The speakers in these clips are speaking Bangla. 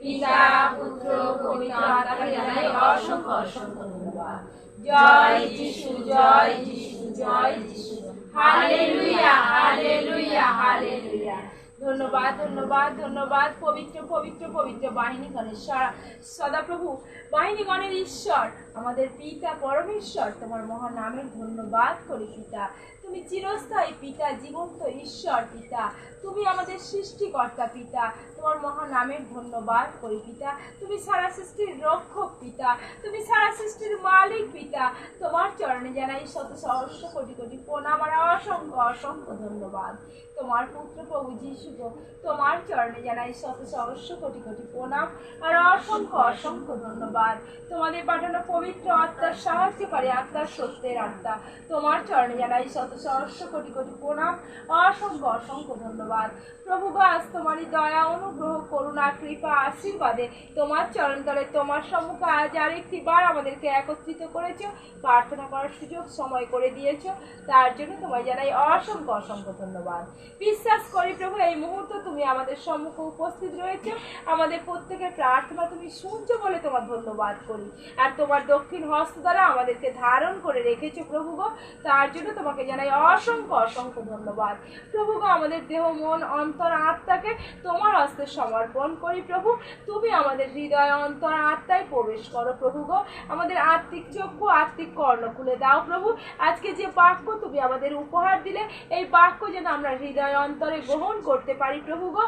পিতা, পুত্র অসংখ্য অসংখ্য ধন্যবাদ। জয় যিশু জয় যিশু জয় যিশু। ধন্যবাদ ধন্যবাদ ধন্যবাদ। পবিত্র পবিত্র পবিত্র বাহিনী গণের সদাপ্রভু, বাহিনীগণের ঈশ্বর। আমাদের পিতা পরমেশ্বর, তোমার মহান নামের ধন্যবাদ করি পিতা। তুমি চিরস্থায়ী পিতা, জীবন্ত ঈশ্বর পিতা। তুমি আমাদের সৃষ্টিকর্তা পিতা। তোমার মহান নামের ধন্যবাদ করি পিতা। তুমি সারা সৃষ্টির রক্ষক পিতা। তুমি সারা সৃষ্টির মালিক পিতা। তোমার চরণে জানাই শত সহস্র কোটি কোটি প্রণাম আর অসংখ্য অসংখ্য ধন্যবাদ। তোমার পুত্র প্রভু যিশু তোমার চরণে জানাই শত সহস্র কোটি কোটি প্রণাম আর অসংখ্য অসংখ্য ধন্যবাদ। তোমাদের পাঠানো পবিত্র আত্মার সাহায্যকারী আত্মার সত্যের আত্মা। তোমার চরণে জানাই শত সহস্র কোটি কোটি প্রণাম, অসংখ্য অসংখ্য ধন্যবাদ। প্রভু গাছ তোমারই দয়া, অনুগ্রহ, করুণা, কৃপা, আশীর্বাদে তোমার চরণ তলে তোমার সম্মুখে আজ আর একটি বার আমাদেরকে একত্রিত করেছ, প্রার্থনা করার সুযোগ, সময় করে দিয়েছ। তার জন্য তোমায় জানাই অসংখ্য অসংখ্য ধন্যবাদ। বিশ্বাস করি প্রভু, এই মুহূর্তে তুমি আমাদের সম্মুখে উপস্থিত রয়েছে। আমাদের প্রত্যেকের প্রার্থনা তুমি শুনছো বলে তোমার ধন্যবাদ করি। আর তোমার দক্ষিণ হস্ত দ্বারা আমাদেরকে ধারণ করে রেখেছো প্রভু গো। তার জন্য তোমাকে জানাই অসংখ্য অসংখ্য ধন্যবাদ। প্রভু গো, আমাদের দেহ, মন, অন্তর, আত্মাকে তোমার হস্তে সমর্পণ করি প্রভু। তুমি আমাদের হৃদয়, অন্তর, আত্মায় প্রবেশ করো প্রভু গো। আমাদের আত্মিক চক্ষু, আত্মিক কর্ণ খুলে দাও প্রভু। আজকে যে বাক্য তুমি আমাদের উপহার দিলে, এই বাক্য যেন আমরা হৃদয়, অন্তরে গ্রহণ করতে পারি প্রভু গো।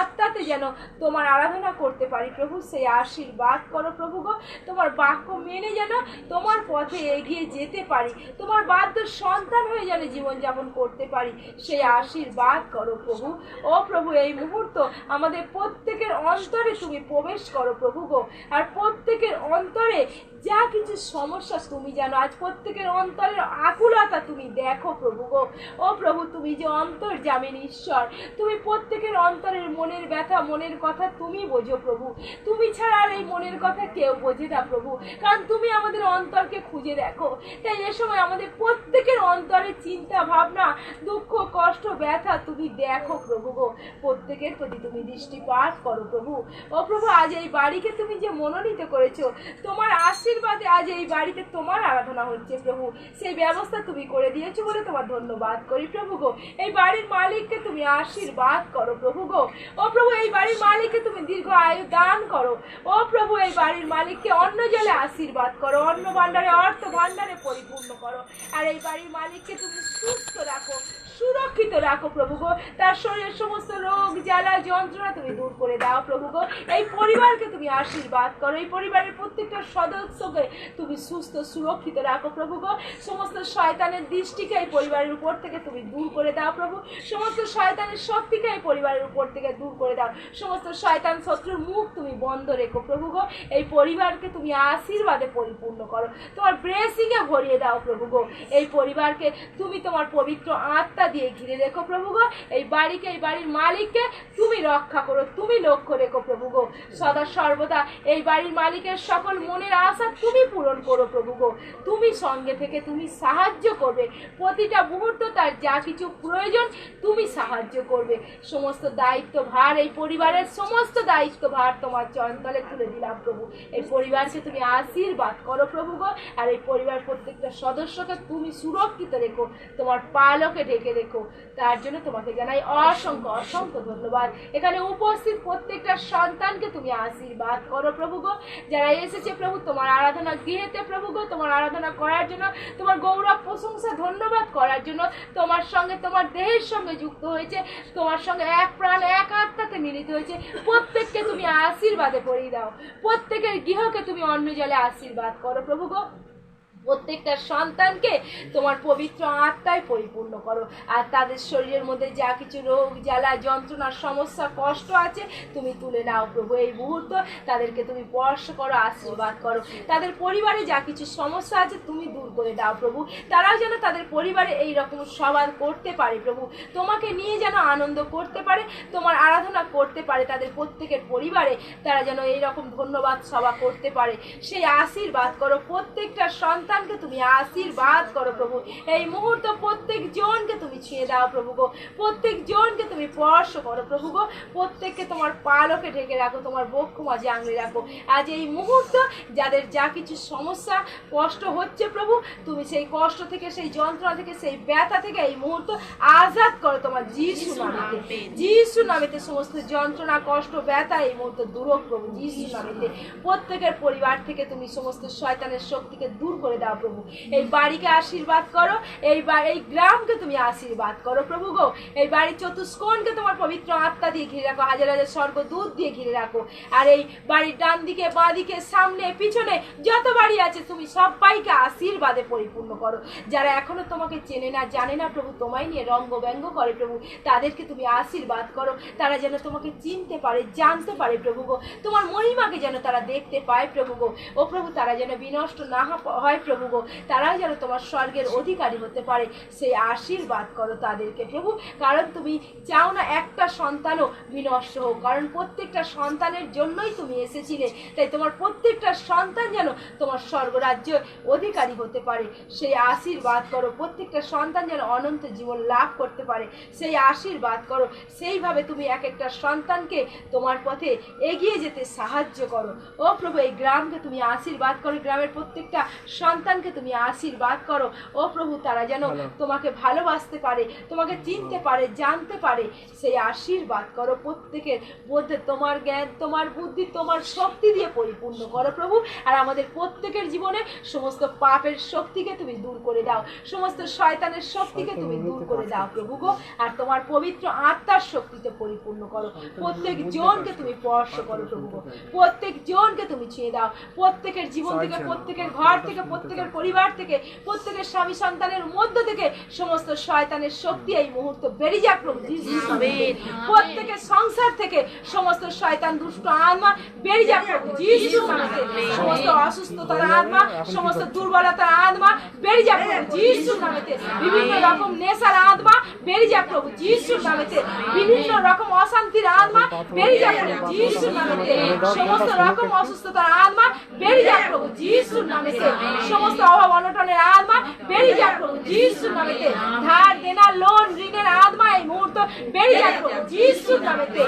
আত্মাতে যেন তোমার আরাধনা করতে পারি প্রভু। সেই আশীর্বাদ করো প্রভু গো। তোমার বাক্য মেনে যেন তোমার পথে এগিয়ে যেতে পারি। তোমার বাধ্য সন্তান হয়ে যেন জীবনযাপন করতে পারি। সেই আশীর্বাদ করো প্রভু। ও প্রভু, এই মুহূর্ত আমাদের প্রত্যেকের অন্তরে তুমি প্রবেশ করো প্রভু গো। আর প্রত্যেকের অন্তরে যা কিছু সমস্যা তুমি জানো, আজ প্রত্যেকের অন্তরের আকুলতা তুমি দেখো প্রভু গো। ও প্রভু, তুমি যে অন্তর জামিন ঈশ্বর, তুমি প্রত্যেকের অন্তরের মনের ব্যথা, মনের কথা তুমি বোঝো প্রভু। তুমি ছাড়া আর এই মনের কথা কেউ বোঝে না প্রভু, কারণ তুমি আমাদের অন্তরকে খুঁজে দেখো। তাই এ সময় আমাদের প্রত্যেকের অন্তরের চিন্তা, ভাবনা, দুঃখ, কষ্ট, ব্যথা তুমি দেখো প্রভু গো। প্রত্যেকের প্রতি তুমি দৃষ্টিপাত করো প্রভু। ও প্রভু, আজ এই বাড়িকে তুমি যে মনোনীত করেছ, তোমার আশীর্বাদে আজ এই বাড়িতে তোমার আরাধনা হচ্ছে, প্রভু। সেই ব্যবস্থা তুমি করে দিয়েছ বলে তোমার ধন্যবাদ করি, প্রভু গো। এই বাড়ির মালিককে তুমি আশীর্বাদ করো, প্রভু গো। ও প্রভু, এই বাড়ির মালিককে তুমি দীর্ঘ আয়ু দান করো। ও প্রভু, এই বাড়ির মালিককে অন্য জলে আশীর্বাদ করো অন্ন ভান্ডারে অর্থ ভান্ডারে পরিপূর্ণ করো। আর এই বাড়ির মালিককে তুমি সুস্থ রাখো সুরক্ষিত রাখো প্রভু গো তার শরীরের সমস্ত রোগ, জ্বালা, যন্ত্রণা তুমি দূর করে দাও প্রভু গো এই পরিবারকে তুমি আশীর্বাদ করো। এই পরিবারের প্রত্যেকটা সদস্যকে তুমি সুস্থ, সুরক্ষিত রাখো প্রভু গো সমস্ত শয়তানের দৃষ্টিকে এই পরিবারের উপর থেকে তুমি দূর করে দাও প্রভু। সমস্ত শয়তানের শক্তিকে এই পরিবারের উপর থেকে দূর করে দাও। সমস্ত শয়তান শত্রুর মুখ তুমি বন্ধ রেখো প্রভু গো এই পরিবারকে তুমি আশীর্বাদে পরিপূর্ণ করো। তোমার ব্রেসিংয়ে ভরিয়ে দাও প্রভু গো এই পরিবারকে তুমি তোমার পবিত্র আত্মা দিয়ে ঘিরে রেখো প্রভু গো। এই বাড়িকে, এই বাড়ির মালিককে তুমি রক্ষা করো, তুমি লক্ষ্য রেখো প্রভু গো। সদা সর্বদা এই বাড়ির মালিকের সকল মনের আশা তুমি পূরণ করো প্রভু গো। তুমি সঙ্গে থেকে তুমি সাহায্য করবে। প্রতিটা মুহূর্ত তার যা কিছু প্রয়োজন তুমি সাহায্য করবে। সমস্ত দায়িত্ব ভার এই পরিবারের সমস্ত দায়িত্ব ভার তোমার চরণতলে তুলে দিলাম প্রভু। এই পরিবারকে তুমি আশীর্বাদ করো প্রভু গো। আর এই পরিবার প্রত্যেকটা সদস্যকে তুমি সুরক্ষিত রেখো। তোমার পালকে ঢেকে রেখো। তার জন্য তোমাকে জানাই অসংখ্য অসংখ্য ধন্যবাদ। এখানে উপস্থিত প্রত্যেকটা সন্তানকে তুমি আশীর্বাদ করো প্রভু গো। যারা এসেছে প্রভু, তোমার আরাধনা গৃহেতে প্রভু গো, তোমার আরাধনা করার জন্য, তোমার গৌরব, প্রশংসা, ধন্যবাদ করার জন্য তোমার সঙ্গে, তোমার দেহের সঙ্গে যুক্ত হয়েছে। তোমার সঙ্গে এক প্রাণ, এক আত্মাতে মিলিত হয়েছে। প্রত্যেককে তুমি আশীর্বাদে পরিয়ে দাও। প্রত্যেকের গৃহকে তুমি অন্য জলে আশীর্বাদ করো প্রভু গো। প্রত্যেকটা সন্তানকে তোমার পবিত্র আত্মায় পরিপূর্ণ করো। আর তাদের শরীরের মধ্যে যা কিছু রোগ, জ্বালা যন্ত্রণার সমস্যা, কষ্ট আছে, তুমি তুলে নাও প্রভু। এই মুহূর্ত তাদেরকে তুমি স্পর্শ করো, আশীর্বাদ করো। তাদের পরিবারে যা কিছু সমস্যা আছে, তুমি দূর করে দাও প্রভু। তারাও যেন তাদের পরিবারে এই রকম সবার করতে পারে প্রভু। তোমাকে নিয়ে যেন আনন্দ করতে পারে, তোমার আরাধনা করতে পারে তাদের প্রত্যেকের পরিবারে। তারা যেন এই রকম ধন্যবাদ সভা করতে পারে। সেই আশীর্বাদ করো। প্রত্যেকটা সন্তান সন্তানকে তুমি আশীর্বাদ করো, প্রভু। এই মুহূর্ত প্রত্যেক জনকে তুমি ছুঁয়ে দাও, প্রভু গো। প্রত্যেক জনকে তুমি স্পর্শ করো, প্রভু গো। প্রত্যেককে তোমার পালকে ঢেকে রাখো, তোমার বক্ষ মাঝে আঙড়ে রাখো। আজ এই মুহূর্ত যাদের যা কিছু সমস্যা, কষ্ট হচ্ছে, প্রভু, তুমি সেই কষ্ট থেকে, সেই যন্ত্রণা থেকে, সেই ব্যথা থেকে এই মুহূর্ত আজাদ করো তোমার যিশু নামেতে যিশু নামেতে সমস্ত যন্ত্রণা, কষ্ট, ব্যথা এই মুহূর্তে দূর হোক, প্রভু। যিশু নামেতে প্রত্যেকের পরিবার থেকে তুমি সমস্ত শয়তানের শক্তিকে দূর করে দাও প্রভু। এই বাড়িকে আশীর্বাদ করো, এই এই গ্রামকে তুমি আশীর্বাদ করো, প্রভু গো। এই বাড়ির চতুষ্কোণকে তোমার পবিত্র আত্মা দিয়ে ঘিরে রাখো, হাজার হাজার স্বর্গ দুধ দিয়ে ঘিরে রাখো। আর এই বাড়ির ডান দিকে, বাঁ দিকে, সামনে, পিছনে যত বাড়ি আছে, তুমি সবাইকে আশীর্বাদে পরিপূর্ণ করো। যারা এখনও তোমাকে চেনে না, জানে না, প্রভু, তোমায় নিয়ে রঙ্গ ব্যঙ্গ করে, প্রভু, তাদেরকে তুমি আশীর্বাদ করো। তারা যেন তোমাকে চিনতে পারে, জানতে পারে, প্রভু গো। তোমার মহিমাকে যেন তারা দেখতে পায়, প্রভু গো। ও প্রভু, তারা যেন বিনষ্ট না হয়, প্রভু গো তারাই যেন তোমার স্বর্গের অধিকারী হতে পারে। সেই আশীর্বাদ করো তাদেরকে প্রভু। কারণ তুমি চাও না একটা সন্তানও বিনষ্ট হোক, কারণ প্রত্যেকটা সন্তানের জন্যই তুমি এসেছিলে। তাই তোমার প্রত্যেকটা সন্তান যেন তোমার স্বর্গরাজ্য অধিকারী হতে পারে। সেই আশীর্বাদ করো, প্রত্যেকটা সন্তান যেন অনন্ত জীবন লাভ করতে পারে। সেই আশীর্বাদ করো, সেইভাবে তুমি এক একটা সন্তানকে তোমার পথে এগিয়ে যেতে সাহায্য করো। ও প্রভু, এই গ্রামকে তুমি আশীর্বাদ করো। গ্রামের প্রত্যেকটা সন্তানকে তুমি আশীর্বাদ করো। ও প্রভু তারা যেন তোমাকে ভালোবাসতে পারে তোমাকে চিনতে পারে জানতে পারে সেই আশীর্বাদ করো প্রত্যেকের মধ্যে। তোমার জ্ঞান তোমার বুদ্ধি তোমার শক্তি দিয়ে পরিপূর্ণ করো প্রভু। আর আমাদের প্রত্যেকের জীবনে সমস্ত পাপের শক্তিকে তুমি দূর করে দাও। সমস্ত শয়তানের শক্তিকে তুমি দূর করে দাও প্রভু গো। আর তোমার পবিত্র আত্মার শক্তিতে পরিপূর্ণ করো। প্রত্যেক জনকে তুমি স্পর্শ করো প্রভু গো। প্রত্যেক জনকে তুমি ছুঁয়ে দাও। প্রত্যেকের জীবন থেকে প্রত্যেকের ঘর থেকে প্রত্যেকের পরিবার থেকে প্রত্যেকের স্বামী সন্তানের মধ্য থেকে সমস্ত শয়তানের শক্তি এই মুহূর্তে বেরিয়ে যাক প্রভু প্রত্যেকের সংসার থেকে সমস্ত শয়তান দুষ্ট আত্মা বেরিয়ে যাক প্রভু সমস্ত অসুস্থতার আত্মা সমস্ত দুর্বলতার আত্মা বেরিয়ে যাক প্রভু যিশুর নামেতে বিভিন্ন রকম নেশার আত্মা বেরিয়ে যাক প্রভু যিশুর নামেতে বিভিন্ন রকম অশান্তির আত্মা বেরিয়ে যাক প্রভু যিশুর নামেতে সমস্ত রকম অসুস্থতার আত্মা বেরিয়ে যাক প্রভু যিশুর নামেতে সমস্ত অভাব, অনটনের আত্মা বেরিয়ে যাক প্রভু যিশুর নামেতে। ধার দেনা, লোন, ঋণের আত্মা এই মুহূর্ত বেরিয়ে যাক প্রভু যিশুর নামেতে।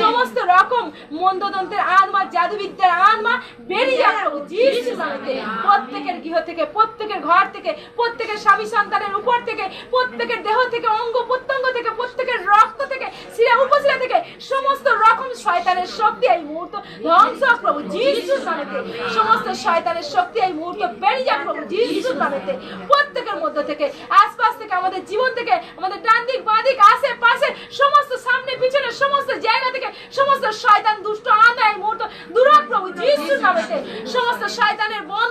সমস্ত রকম মন্দদন্তের আত্মা, জাদুবিদ্যার আত্মা বেরিয়ে যাক প্রভু যিশুর নামেতে। প্রত্যেকের গৃহ থেকে, প্রত্যেকের ঘর থেকে, প্রত্যেকের স্বামী সন্তানের উপর থেকে, প্রত্যেকের দেহ থেকে, অঙ্গ প্রত্যঙ্গ থেকে, প্রত্যেকের রক্ত থেকে শিরা উপশিরা থেকে সমস্ত রকম শয়তানের শক্তি এই মুহূর্ত ধ্বংস প্রভু যিশু নামেতে। সমস্ত শয়তানের শক্তি এই মুহূর্ত বেরিয়ে যাক প্রভু যিশু নামেতে। প্রত্যেকের মধ্য থেকে, আশপাশ থেকে, আমাদের জীবন থেকে, আমাদের ডান দিক, বাঁ দিক আশেপাশে সমস্ত সামনে, পিছনে, সমস্ত জায়গা থেকে, সমস্ত শয়তান দুষ্ট আনা এই মুহূর্ত দূরক প্রভু যিশু নামেতে। সমস্ত শয়তানের বন্ধন ভেঙে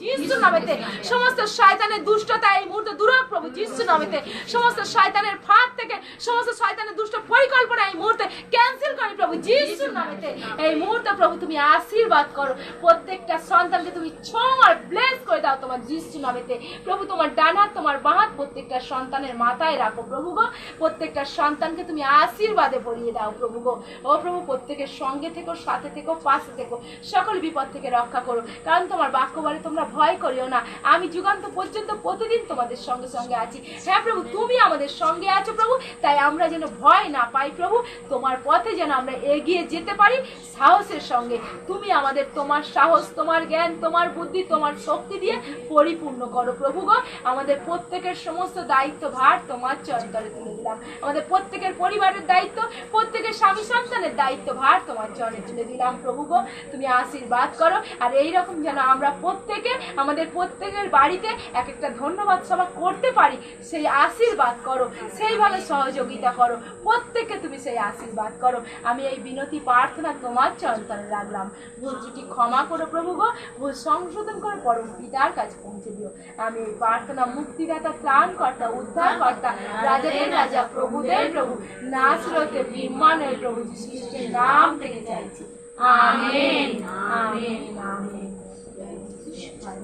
প্রভু নামেতে। সমস্ত শয়তানের দুষ্টতা এই মুহূর্তে দূর প্রভু যিশুর নামেতে। সমস্ত শয়তানের ফাঁক থেকে, সমস্ত শয়তানের দুষ্ট পরিকল্পনা এই মুহূর্তে ক্যান্সেল করি প্রভু যিশুর নামেতে। এই মুহূর্তে প্রভু, তুমি আশীর্বাদ করো। প্রত্যেকটা সন্তানকে তুমি ছোঁয়ার ব্লেস করে দাও তোমার যিশু নামেতে। প্রভু, তোমার ডান হাত তোমার বাঁ হাত প্রত্যেকটা সন্তানের মাথায় রাখো প্রভু গো। প্রত্যেকটা সন্তানকে তুমি আশীর্বাদে ভরিয়ে দাও প্রভু গো। ও প্রভু, প্রত্যেকের সঙ্গে থেকো, সাথে থেকো, পাশে থেকো। সকল বিপদ থেকে রক্ষা করো। কারণ তোমার বাক্য বলে তোমরা ভয় করিও না। আমি যুগান্ত পর্যন্ত প্রতিদিন তোমাদের সঙ্গে সঙ্গে আছি। হ্যাঁ প্রভু, তুমি আমাদের সঙ্গে আছো প্রভু, তাই আমরা যেন ভয় না পাই প্রভু। তোমার পথে যেন আমরা এগিয়ে যেতে পারি সাহসের সঙ্গে। তুমি আমাদের তোমার সাহস, তোমার জ্ঞান, তোমার বুদ্ধি, তোমার শক্তি দিয়ে পরিপূর্ণ করো প্রভু গো। আমাদের প্রত্যেকের সমস্ত দায়িত্ব ভার তোমার চরতরে তুলে দিলাম। আমাদের প্রত্যেকের পরিবারের দায়িত্ব, প্রত্যেকের স্বামী সন্তানের দায়িত্ব ভার তোমার চরণে তুলে দিলাম প্রভু গো। তুমি আশীর্বাদ করো, আর এই রকম যেন আমরা প্রত্যেকে আমাদের প্রত্যেকের বাড়িতে এক একটা ধন্যবাদ সভা করতে পারি, সেই আশীর্বাদ করো সেইভাবে সহযোগিতা করো, প্রত্যেককে তুমি সেই আশীর্বাদ করো। আমি এই বিনতি প্রার্থনা তোমার চরণতলে রাখলাম। ভুল ত্রুটি ক্ষমা করো প্রভু গো, ভুল সংশোধন করে পরম পিতার কাছে পৌঁছে দিও। আমি এই প্রার্থনা মুক্তিদাতা, ত্রাণকর্তা, উদ্ধারকর্তা, রাজাদের রাজা, প্রভুদের প্রভু নাসরতে বিমানের প্রভু খ্রিস্টের নাম থেকে চাইছি। Amen amen amen.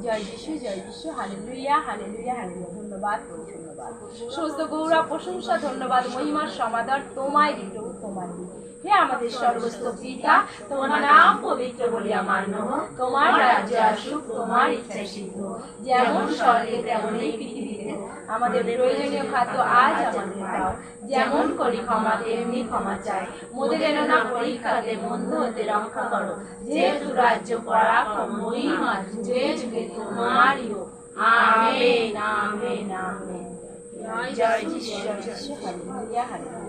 জয় যিশু জয় যিশু হালেলুয়া হালেলুয়া, ধন্যবাদ ধন্যবাদ। সমস্ত গৌরব, প্রশংসা, ধন্যবাদ সমাদর তোমায় প্রভু, তোমায় হে আমাদের সর্বস্ত পিতা, তোমার নাম পবিত্র বলিয়া মান্য তোমার রাজ্য আসুক, তোমার ইচ্ছা সিদ্ধ। যেমন স্বর্গে পৃথিবীতে। আমাদের প্রয়োজনীয় খাদ্য আজ আমাদের যেমন করি ক্ষমা তেমনি ক্ষমা চাই। মোদের এনো না পরীক্ষাতে বন্ধু হতে রক্ষা করো। যেহেতু রাজ্য পরাক্রম মহিমা যুগে যুগে তোমারই হোক। Amen amen amen. জয় যিশু হালেলুয়া হালেলুয়া